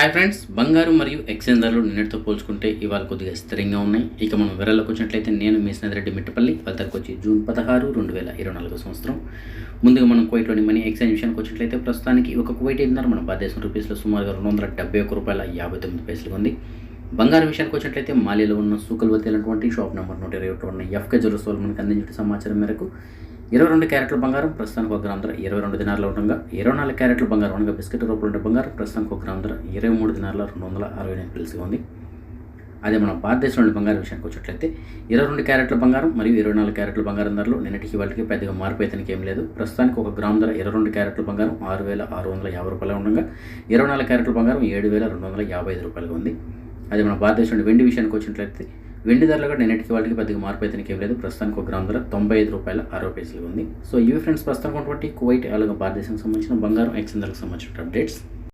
Hi friends బంగారు మరియు exchange ధరలు నిన్నటితో పోల్చుకుంటే ఇవాళ కొద్దిగా స్థిరంగా ఉన్నాయి. ఇక మనం వివరాల్లోకి వచ్చినట్లయితే నేను మీ స్నేహితుడి మిట్టపల్లి వాళ్ళ వచ్చి జూన్ పదహారు రెండు వేల ఇరవై నాలుగు సంవత్సరం. ముందుగా మనం కువైట్లోని మనీ ఎక్స్చేంజ్ విషయానికి వచ్చినట్లయితే ప్రస్తుతానికి ఒక కువైట్ ఐదున్నర మన భారతదేశం రూపీస్లో సుమారుగా రెండు వందల డెబ్బై ఒక్క రూపాయల యాభై తొమ్మిది పైసలు ఉంది. బంగారం విషయానికి వచ్చినట్లయితే మాలియాలో ఉన్న సూకల్వతి అనేటువంటి షాప్ నెంబర్ నూట ఇరవై ఒకటి ఉన్న ఎఫ్కే జ్యువెల్స్ వాళ్ళు మనకు అందించిన సమాచారం మేరకు ఇరవై రెండు క్యారెట్ల బంగారం ప్రస్తుతానికి ఒక గ్రామ ధర ఇరవై రెండు దినాల్లో ఉండగా ఇరవై నాలుగు క్యారెట్ల బంగారం ఉండగా బిస్కెట్ రూపంలో ఉండే బంగారం ప్రస్తుతానికి ఒక గ్రామ ధర ఇరవై మూడు దినాల రెండు వందల అరవై ఎనిమిది పిలిసిగా ఉంది. అదే మన భారతదేశంలోని బంగారం విషయానికి వచ్చినట్లయితే ఇరవై రెండు క్యారెట్ల బంగారం మరియు ఇరవై నాలుగు క్యారెట్ల బంగారం ధరలు నిన్నటికి వాళ్ళకి పెద్దగా మార్పు అయితే ఏం లేదు. ప్రస్తుతానికి ఒక గ్రామ్ ధర ఇరవై రెండు క్యారెట్ల బంగారం ఆరు వేల ఆరు వందల యాభై రూపాయలు ఉండగా ఇరవై నాలుగు క్యారెట్ల బంగారం ఏడు వేల రెండు వందల యాభై ఐదు రూపాయలుగా ఉంది. అదే మన భారతదేశంలో వెండి విషయానికి వచ్చినట్లయితే వెండి ధరలు కూడా నిన్నటికి వాళ్ళకి పెద్దగా మార్పు అయితే ఏం లేదు. ప్రస్తుతానికి ఒక గ్రామ్ ధర తొంభై ఐదు రూపాయల అరవై పైసలు ఉంది. సో ఇవి ఫ్రెండ్స్ ప్రస్తుతం ఉన్నటువంటి కువైట్ అలాగే భారతదేశానికి సంబంధించిన బంగారం ఎక్స్చేంజ్ ధరకు సంబంధించిన అప్డేట్స్